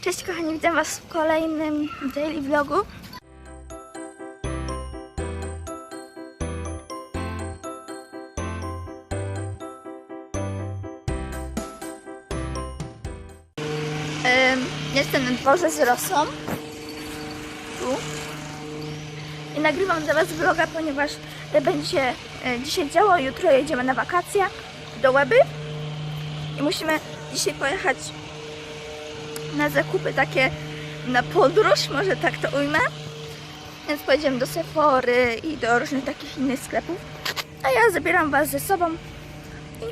Cześć kochani, witam Was w kolejnym daily vlogu. Jestem na dworze z Rosą. Tu. I nagrywam dla Was vloga, ponieważ będzie się e, dzisiaj działo. Jutro jedziemy na wakacje do Łeby. I musimy dzisiaj pojechać na zakupy takie na podróż, może tak to ujmę. Więc pojedziemy do Sephory i do różnych takich innych sklepów. A ja zabieram Was ze sobą i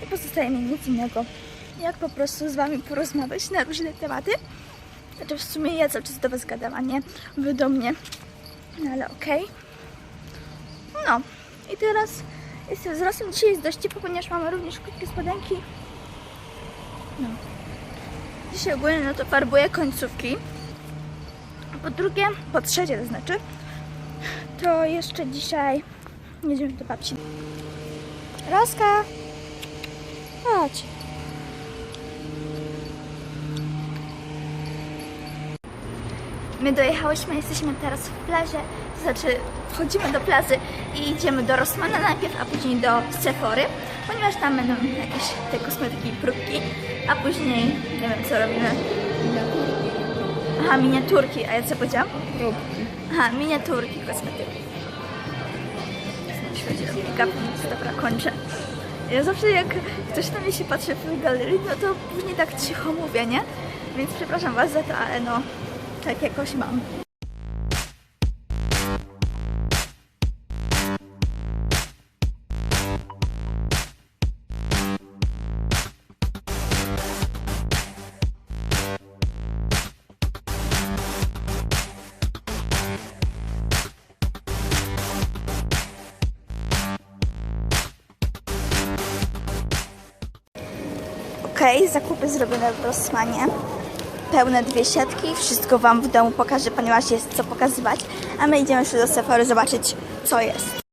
nie pozostaje mi nic innego, jak po prostu z Wami porozmawiać na różne tematy. Znaczy w sumie ja cały czas do Was gadam, a nie Wy do mnie. No ale okej. No i teraz jestem z Rosją. Dzisiaj jest dość ciepło, ponieważ mamy również krótkie spodenki. No. Dzisiaj ogólnie no to farbuję końcówki. Po drugie, po trzecie to znaczy, to jeszcze dzisiaj jedziemy do babci. Roska! Chodź. My dojechałyśmy, jesteśmy teraz w plaży, to znaczy wchodzimy do plaży i idziemy do Rossmana najpierw, a później do Sephory, ponieważ tam będą jakieś te kosmetyki i próbki, a później nie wiem co robimy. Aha, miniaturki, a ja co powiedziałam? Aha, miniaturki kosmetyków. Jeśli chodzi o make-up, więc dobra, kończę. Ja zawsze jak ktoś na mnie się patrzy w galerii, no to później tak cicho mówię, nie? Więc przepraszam Was za to, ale no, tak jakoś mam. Okej, zakupy zrobione w Rossmanie. Pełne dwie siatki, wszystko Wam w domu pokażę, ponieważ jest co pokazywać. A my idziemy jeszcze do Sephory zobaczyć, co jest.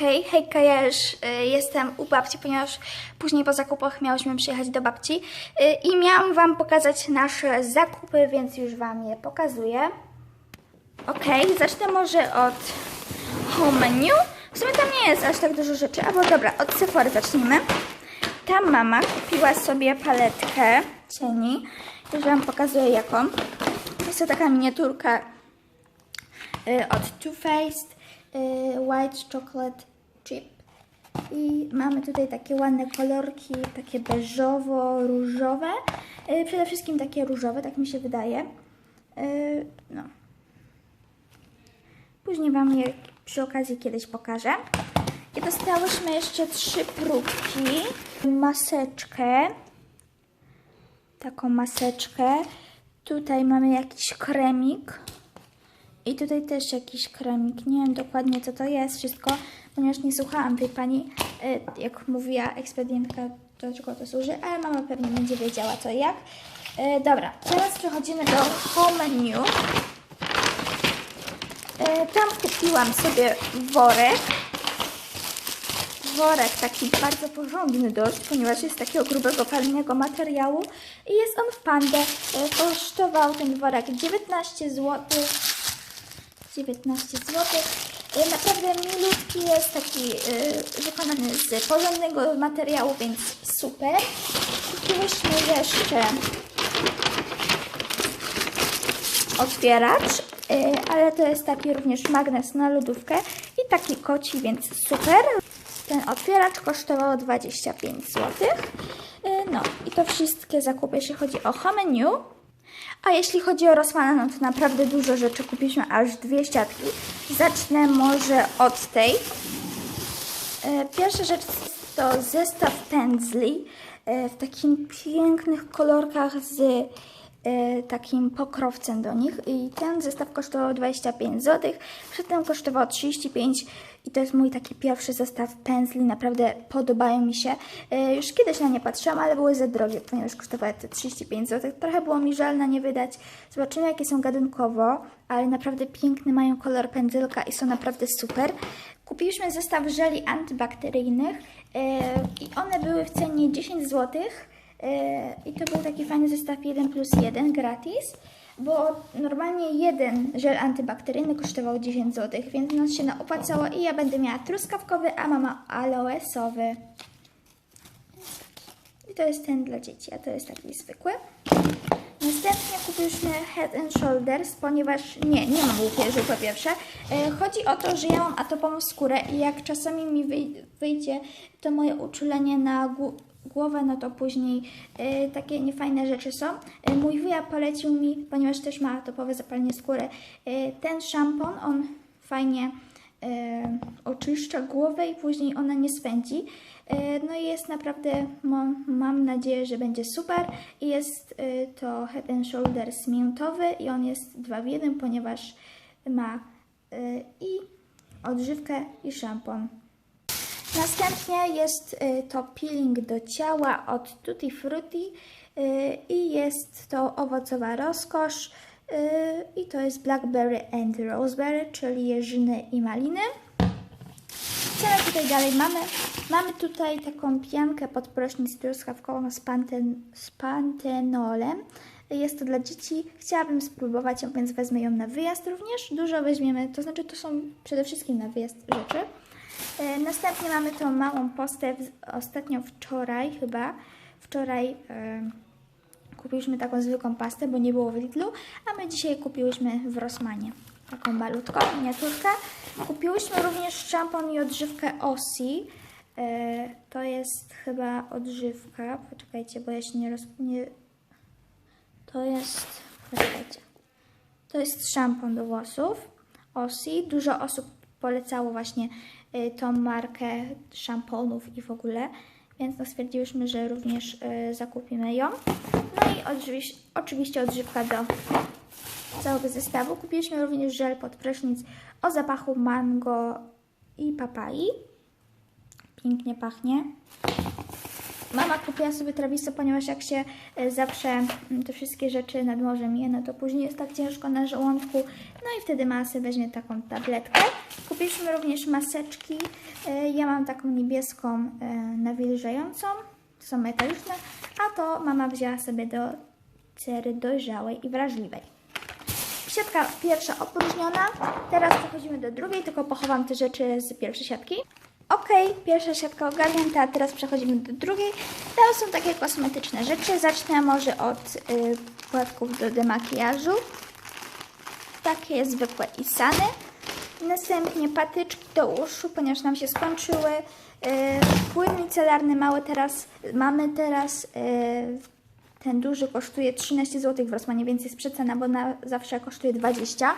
Okej, hejka, ja już y, jestem u babci, ponieważ później po zakupach miałyśmy przyjechać do babci y, i miałam Wam pokazać nasze zakupy, więc już Wam je pokazuję. Okej, zacznę może od home menu. W sumie tam nie jest aż tak dużo rzeczy, albo dobra, od Sephory zacznijmy. Tam mama kupiła sobie paletkę cieni. Już Wam pokazuję jaką. Jest to taka miniaturka y, od Too Faced White Chocolate. I mamy tutaj takie ładne kolorki, takie beżowo-różowe. Y, Przede wszystkim takie różowe, tak mi się wydaje. Y, No. Później Wam je przy okazji kiedyś pokażę. I dostałyśmy jeszcze trzy próbki. Maseczkę. Taką maseczkę. Tutaj mamy jakiś kremik. I tutaj też jakiś kremik. Nie wiem dokładnie co to jest wszystko, ponieważ nie słuchałam tej pani, y, jak mówiła ekspedientka, do czego to służy, ale mama pewnie będzie wiedziała co i jak. Y, Dobra, teraz przechodzimy do home menu. Y, Tam kupiłam sobie worek. Worek taki bardzo porządny dość, ponieważ jest takiego grubego, palnego materiału i jest on w pandę. Kosztował ten worek 19 zł. 19 zł. Y, Naprawdę milutki jest, taki y, wykonany z porządnego materiału, więc super. Kupiłyśmy jeszcze otwieracz, y, ale to jest taki również magnes na lodówkę i taki koci, więc super. Ten otwieracz kosztował 25 zł. No i to wszystkie zakupy, jeśli chodzi o home. A jeśli chodzi o Rossmana, no to naprawdę dużo rzeczy kupiliśmy, aż dwie siatki. Zacznę może od tej. E, Pierwsza rzecz to zestaw pędzli e, w takich pięknych kolorkach z takim pokrowcem do nich i ten zestaw kosztował 25 zł, przedtem kosztował 35 i to jest mój taki pierwszy zestaw pędzli, naprawdę podobają mi się. E, Już kiedyś na nie patrzyłam, ale były za drogie, ponieważ kosztowały te 35 zł. Trochę było mi żal na nie wydać. Zobaczymy jakie są gadunkowo, ale naprawdę piękny mają kolor pędzelka i są naprawdę super. Kupiliśmy zestaw żeli antybakteryjnych e, i one były w cenie 10 zł. E, I to był taki fajny zestaw 1 plus 1 gratis, bo normalnie jeden żel antybakteryjny kosztował 10 zł, więc nas się opłacało i ja będę miała truskawkowy, a mama aloesowy. I to jest ten dla dzieci, a to jest taki zwykły. Następnie kupiliśmy Head and Shoulders, ponieważ nie, nie mam łupieży po pierwsze. E, Chodzi o to, że ja mam atopową skórę i jak czasami mi wyj- wyjdzie to moje uczulenie na głowę, no to później e, takie niefajne rzeczy są. E, mój wuja polecił mi, ponieważ też ma atopowe zapalenie skóry, e, ten szampon, on fajnie e, oczyszcza głowę i później ona nie swędzi. E, No i jest naprawdę, mam, mam nadzieję, że będzie super. I jest e, to Head and Shoulders miętowy i on jest 2 w 1, ponieważ ma e, i odżywkę i szampon. Następnie jest y, to peeling do ciała od Tutti Frutti y, i jest to owocowa rozkosz y, i to jest blackberry and roseberry, czyli jeżyny i maliny. Co tutaj dalej mamy? Mamy tutaj taką piankę pod prysznic truskawkową z, panten, z pantenolem. Jest to dla dzieci. Chciałabym spróbować ją, więc wezmę ją na wyjazd również. Dużo weźmiemy, to znaczy to są przede wszystkim na wyjazd rzeczy. E, Następnie mamy tą małą postę. Ostatnio wczoraj chyba, wczoraj e, kupiliśmy taką zwykłą pastę, bo nie było w Lidlu, a my dzisiaj kupiłyśmy w Rossmanie taką malutką miniaturkę. Kupiłyśmy również szampon i odżywkę Ossi. E, to jest chyba odżywka. Poczekajcie, bo ja się nie roz... Nie... To jest... Poczekajcie. To jest szampon do włosów Ossi. Dużo osób polecało właśnie tą markę szamponów i w ogóle, więc no stwierdziłyśmy, że również y, zakupimy ją. No i oczywiście, oczywiście odżywka do całego zestawu. Kupiliśmy również żel pod prysznic o zapachu mango i papai. Pięknie pachnie. Mama kupiła sobie trawiso, ponieważ jak się e, zawsze mm, te wszystkie rzeczy nad morzem je, no to później jest tak ciężko na żołądku. No i wtedy mama sobie weźmie taką tabletkę. Kupiliśmy również maseczki. E, Ja mam taką niebieską e, nawilżającą. To są metaliczne. A to mama wzięła sobie do cery dojrzałej i wrażliwej. Siatka pierwsza opróżniona. Teraz przechodzimy do drugiej, tylko pochowam te rzeczy z pierwszej siatki. Ok, pierwsza siatka ogarnięta, a teraz przechodzimy do drugiej. To są takie kosmetyczne rzeczy. Zacznę może od y, płatków do demakijażu. Takie zwykłe Isany. Następnie patyczki do uszu, ponieważ nam się skończyły. Y, płyn micelarny mały teraz, mamy teraz y, ten duży kosztuje 13 zł w Rosmanie, więc jest przecena, bo na zawsze kosztuje 20.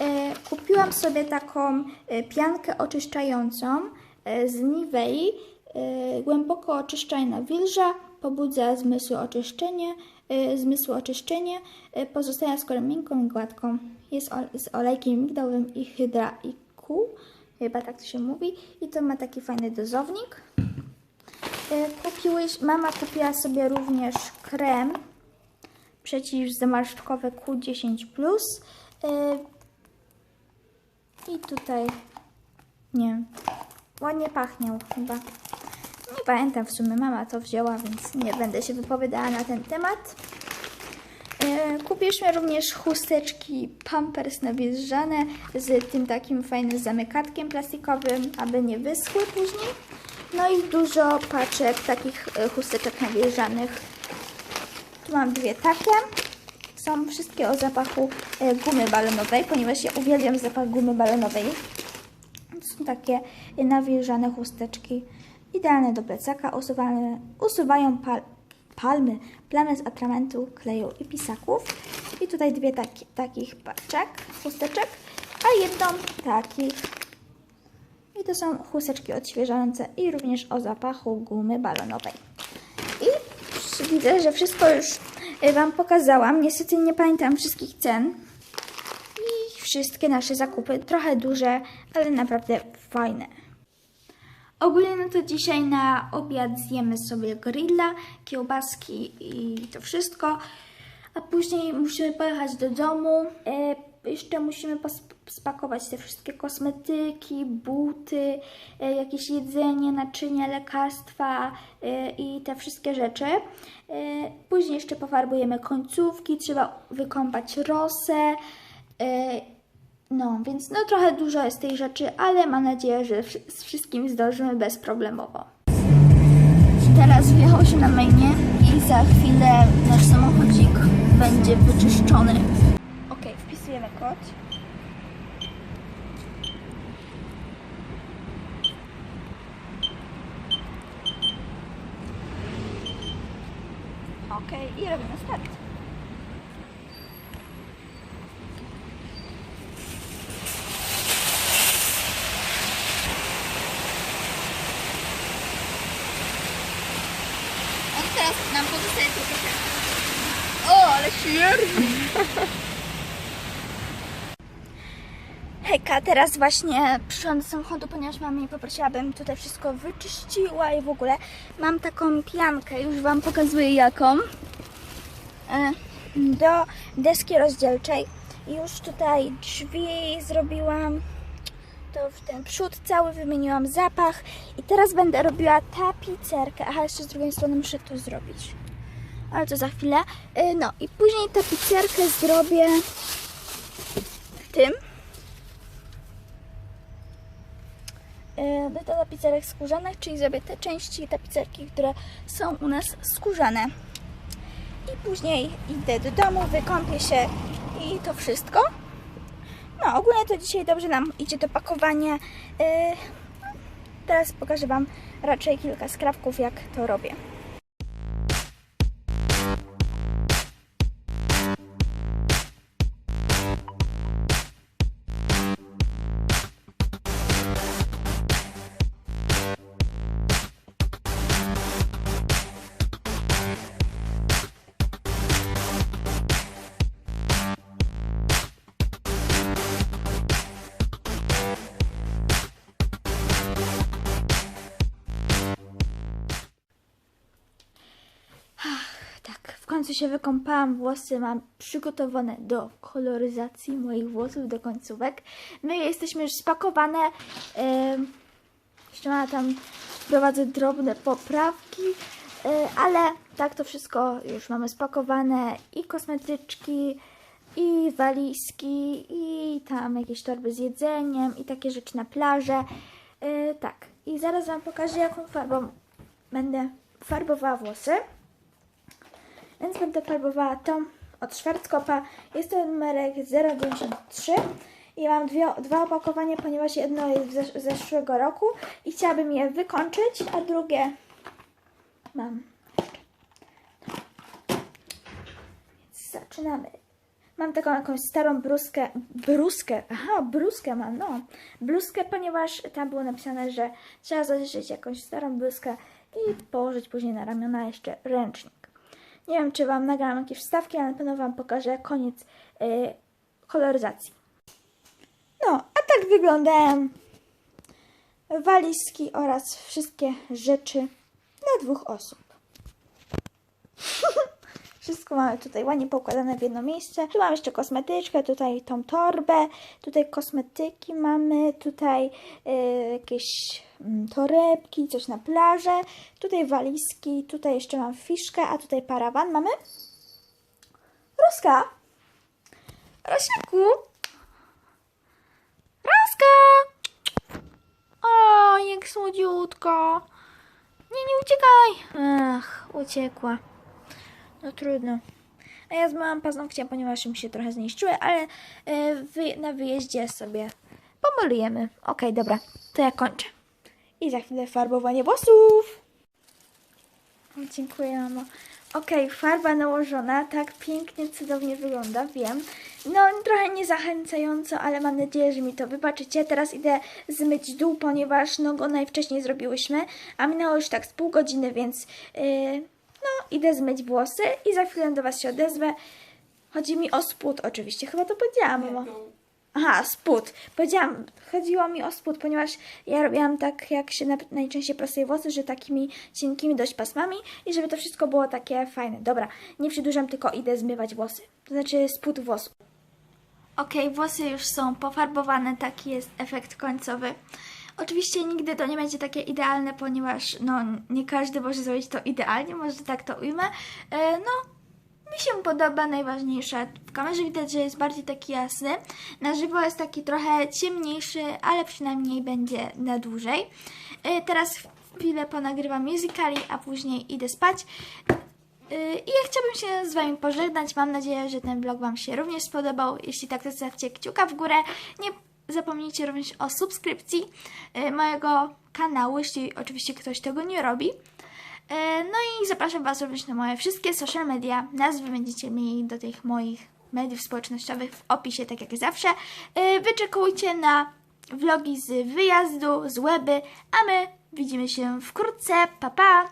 E, kupiłam sobie taką e, piankę oczyszczającą z Nivei. E, głęboko oczyszcza nawilża, pobudza zmysły oczyszczenie, e, zmysły oczyszczenie, e, pozostawia skórę miękką i gładką. Jest z olejkiem migdałowym i hydraiku, chyba tak to się mówi. I to ma taki fajny dozownik. E, Kupiłeś, mama kupiła sobie również krem przeciwzmarszczkowy Q10+. E, I tutaj, nie wiem, ładnie pachniał chyba. Nie pamiętam w sumie, mama to wzięła, więc nie będę się wypowiadała na ten temat. E, Kupiliśmy również chusteczki Pampers nawilżane z tym takim fajnym zamykatkiem plastikowym, aby nie wyschły później. No i dużo paczek takich e, chusteczek nawilżanych. Tu mam dwie takie. Są wszystkie o zapachu e, gumy balonowej, ponieważ ja uwielbiam zapach gumy balonowej. To są takie e, nawilżane chusteczki. Idealne do plecaka. Usuwają pal, palmy, plamy z atramentu, kleju i pisaków. I tutaj dwie taki, takich paczek, chusteczek, a jedną takich. I to są chusteczki odświeżające i również o zapachu gumy balonowej. I widzę, że wszystko już y, Wam pokazałam. Niestety nie pamiętam wszystkich cen. Wszystkie nasze zakupy. Trochę duże, ale naprawdę fajne. Ogólnie no to dzisiaj na obiad zjemy sobie grilla, kiełbaski i to wszystko. A później musimy pojechać do domu. E, jeszcze musimy spakować te wszystkie kosmetyki, buty, e, jakieś jedzenie, naczynia, lekarstwa e, i te wszystkie rzeczy. E, później jeszcze pofarbujemy końcówki, trzeba wykąpać rosę. E, no, więc no trochę dużo jest tej rzeczy, ale mam nadzieję, że z wszystkim zdążymy bezproblemowo. Teraz wjechało się na mainie i za chwilę nasz samochodzik będzie wyczyszczony. Ok, wpisujemy kod. Ok, i robimy start. On teraz nam pozostaje tylko ten. O, ale śmierdzi! Hejka, teraz właśnie przyszłam do samochodu, ponieważ mama mnie poprosiła, abym tutaj wszystko wyczyściła i w ogóle mam taką piankę, już Wam pokazuję jaką, e, do deski rozdzielczej. Już tutaj drzwi zrobiłam, to w ten przód cały wymieniłam zapach i teraz będę robiła tapicerkę. Aha, jeszcze z drugiej strony muszę to zrobić. Ale to za chwilę. Y, No i później tapicerkę zrobię tym. Y, Do tapicerek skórzanych, czyli zrobię te części tapicerki, które są u nas skórzane. I później idę do domu, wykąpię się i to wszystko. No, ogólnie to dzisiaj dobrze nam idzie to pakowanie. Yy, teraz pokażę Wam raczej kilka skrawków, jak to robię. Końcu się wykąpałam, włosy mam przygotowane do koloryzacji moich włosów, do końcówek. My jesteśmy już spakowane. Jeszcze ma tam wprowadzę drobne poprawki, y, ale tak to wszystko już mamy spakowane i kosmetyczki, i walizki, i tam jakieś torby z jedzeniem, i takie rzeczy na plażę. Y, tak, i zaraz Wam pokażę, jaką farbą będę farbowała włosy. Więc będę farbowała tą od Schwarzkopa. Jest to numerek 093 i mam dwie, dwa opakowania, ponieważ jedno jest z zesz- zeszłego roku i chciałabym je wykończyć, a drugie mam. Więc zaczynamy. Mam taką jakąś starą bruskę, bruskę, aha, bruskę mam, no, bluzkę, ponieważ tam było napisane, że trzeba zażyczyć jakąś starą bluzkę i położyć później na ramiona jeszcze ręcznik. Nie wiem, czy Wam nagram jakieś wstawki, ale na pewno Wam pokażę koniec y, koloryzacji. No, a tak wyglądają walizki oraz wszystkie rzeczy dla dwóch osób. Wszystko mamy tutaj ładnie poukładane w jedno miejsce. Tu mam jeszcze kosmetyczkę, tutaj tą torbę, tutaj kosmetyki mamy, tutaj y, jakieś mm, torebki, coś na plażę, tutaj walizki, tutaj jeszcze mam fiszkę, a tutaj parawan mamy. Roska! Rosiaku! Roska! O, jak słodziutko! Nie, nie uciekaj! Ach, uciekła. No trudno. A ja zmyłam paznokcie, ponieważ mi się trochę zniszczyły, ale e, na wyjeździe sobie pomalujemy. Okej, dobra, to ja kończę. I za chwilę farbowanie włosów. Dziękuję, mamo. Okej, farba nałożona, tak pięknie, cudownie wygląda, wiem. No, trochę niezachęcająco, ale mam nadzieję, że mi to wybaczycie. Teraz idę zmyć dół, ponieważ no go najwcześniej zrobiłyśmy, a minęło już tak z pół godziny, więc yy, idę zmyć włosy i za chwilę do Was się odezwę. Chodzi mi o spód oczywiście, chyba to powiedziałam, mamo. Aha, spód. Powiedziałam, chodziło mi o spód, ponieważ ja robiłam tak, jak się na, najczęściej prostuje włosy, że takimi cienkimi dość pasmami i żeby to wszystko było takie fajne. Dobra, nie przedłużam, tylko idę zmywać włosy. To znaczy spód włosów. Okej, włosy już są pofarbowane, taki jest efekt końcowy. Oczywiście nigdy to nie będzie takie idealne, ponieważ no, nie każdy może zrobić to idealnie, może tak to ujmę. E, no, mi się podoba najważniejsze. W kamerze widać, że jest bardziej taki jasny. Na żywo jest taki trochę ciemniejszy, ale przynajmniej będzie na dłużej. E, Teraz chwilę ponagrywam musicali, a później idę spać. Yy, I ja chciałabym się z Wami pożegnać. Mam nadzieję, że ten vlog Wam się również spodobał. Jeśli tak, to zostawcie kciuka w górę. Nie zapomnijcie również o subskrypcji yy, mojego kanału, jeśli oczywiście ktoś tego nie robi. Yy, No i zapraszam Was również na moje wszystkie social media. Nazwy będziecie mieli do tych moich mediów społecznościowych w opisie, tak jak zawsze. Yy, Wyczekujcie na vlogi z wyjazdu, z łeby, a my widzimy się wkrótce. Pa, pa!